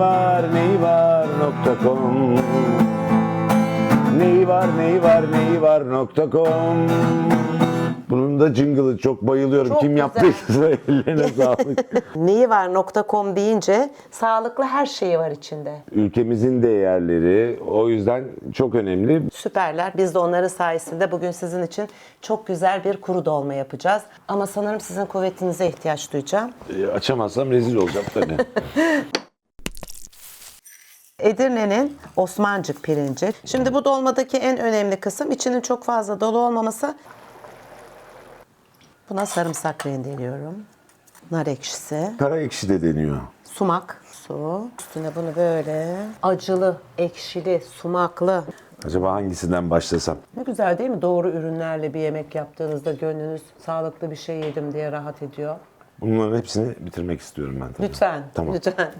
var neyi var nokta com Neyi var neyi var neyi var nokta com Bunun da jingle'ı çok bayılıyorum. Çok Kim güzel. yaptıysa ellerine sağlık. Neyi var .com deyince sağlıklı her şeyi var içinde. Ülkemizin değerleri o yüzden çok önemli. Süperler. Biz de onların sayesinde bugün sizin için çok güzel bir kuru dolma yapacağız. Ama sanırım sizin kuvvetinize ihtiyaç duyacağım. Ee, açamazsam rezil olacağım tabii. Edirne'nin Osmancık pirinci. Şimdi bu dolmadaki en önemli kısım içinin çok fazla dolu olmaması. Buna sarımsak rendeliyorum. Nar ekşisi, Kara ekşi de deniyor. sumak, su. Üstüne bunu böyle acılı, ekşili, sumaklı. Acaba hangisinden başlasam? Ne güzel değil mi? Doğru ürünlerle bir yemek yaptığınızda gönlünüz sağlıklı bir şey yedim diye rahat ediyor. Bunların hepsini bitirmek istiyorum ben tabii. Lütfen, Tamam. lütfen.